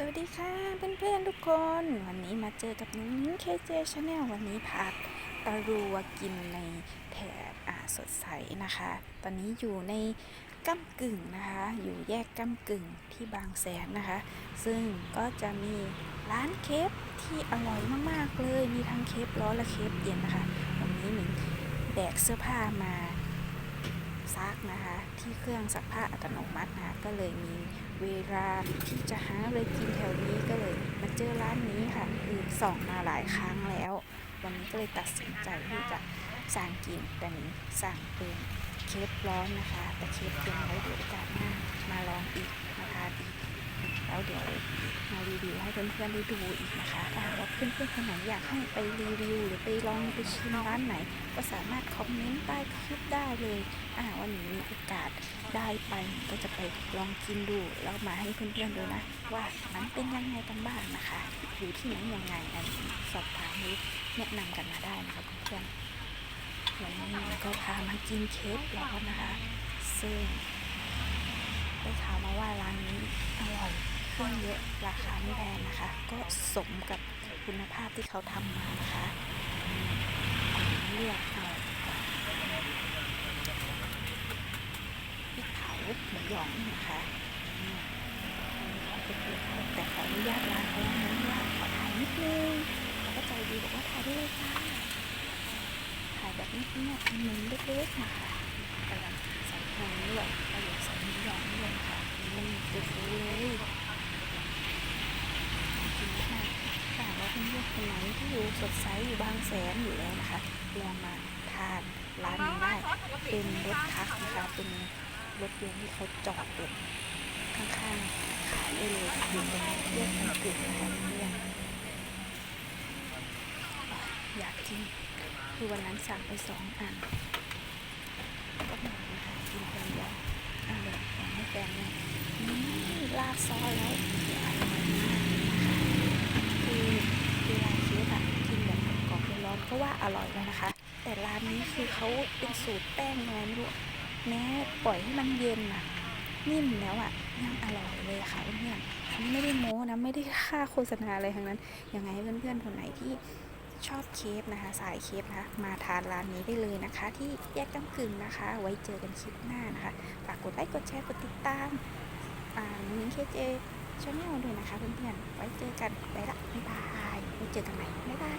สวัสดีค่ะเพื่อนๆทุกคน วันนี้มาเจอกับนิ้งเคเจชาแนลวันนี้พาตะรัวกินในแถบอาสดใสนะคะ ตอนนี้อยู่ในก้ากึ่งนะคะ อยู่แยกก้ากึ่งที่บางแสนนะคะ ซึ่งก็จะมีร้านเคปที่อร่อยมากๆเลย มีทั้งเคปร้อนและเคปเย็นนะคะ วันนี้หนิงแบกเสื้อผ้ามา ซักนะคะ ที่เครื่องซักผ้าอัตโนมัตินะะก็เลยมีเวลาที่จะหาอะไรกินแถวนี้ก็เลยมาเจอร้านนี้ค่ะคือส่องมาหลายครั้งแล้ว วันนี้ก็เลยตัดสินใจที่จะสั่งกินแต่นี้สั่งเป็นเคฟร้อนนะคะ แต่เคฟเย็นไว้เดี๋ยวโอกาสหน้ามาลองอีกมาทานอีกแล้วเดี๋ยวมารีวิ เพื่อนๆได้ดูอีกนะคะ ถ้าหากว่าเพื่อนๆคนไหนอยากให้ไปรีวิว หรือไปลองไปชิมร้านไหน ก็สามารถคอมเมนต์ใต้คลิปได้เลยอ่าวันนี้มีโอกาสได้ไปก็จะไปลองกินดู แล้วมาให้เพื่อนๆดูนะ ว่ามันเป็นยังไงกันบ้างนะคะ อยู่ที่ไหนยังไงอันสอบถามหรือแนะนำกันมาได้นะคะเพื่อนๆวันนี้ก็พามากินเค้กร้อนนะคะ ซึ่ง ได้ข่าวมาว่าร้านนี้อร่อย เครื่องเยอะราคาไม่แพงนะคะ ก็สมกับคุณภาพที่เขาทำมานะคะเลือกเอาพริกเผาหมูหยองนะคะอืมแต่ขออนุญาตร้านเขาแล้วนะว่าขอถ่ายนิดนึงเขาก็ใจดีบอกว่าถ่ายได้เลยค่ะถ่ายแบบเงียบๆมุมเล็กๆนะคะกำลังใส่หอมด้วยก็อยากใส่หมูหยองด้วยค่ะมันฟูๆเลยกินมากถ้าหากว่าเพื่อนๆ คนไหนที่อยู่สดใสอยู่บางแสนอยู่แล้วนะคะลองมาทานร้านนี้ได้เป็นรถทักนะคะเป็นรถยนต์ที่เขาจอดรถข้างๆขายได้เลยอยู่ตรงแยกกันกึ่งนะคะเพื่อนอยากกินคือวันนั้นสั่งไปสองอันก็หมดนะคะกินคนเดียวอันเดียวแถมให้แฟนเนี่ยนี่ลาดซอยแล้วอร่อยมากนะคะคือเวลาเชฟอะกินแบบกรอบๆร้อนๆก็ ว่าอร่อยแล้วนะคะ แต่ร้านนี้คือเขาเป็นสูตรแป้งยังไงไม่รู้แม้ปล่อยให้มันเย็นอะนิ่มแล้วอะยังอร่อยเลยค่ะเพื่อนๆอันนี้ไม่ได้โม้นะไม่ได้ค่าโฆษณาอะไรทั้งนั้นยังไงเพื่อนๆคนไหนที่ชอบเคฟนะคะ สายเคฟนะคะมาทานร้านนี้ได้เลยนะคะ ที่แยกก้ากึ่งนะคะ ไว้เจอกันคลิปหน้านะคะฝากกดไลค์กดแชร์กดติดตามอ่านิ้งเคเจชาแนลด้วยนะคะเพื่อนๆไว้เจอกันไปละบ๊ายบายไว้เจอกันใหม่บ๊ายบาย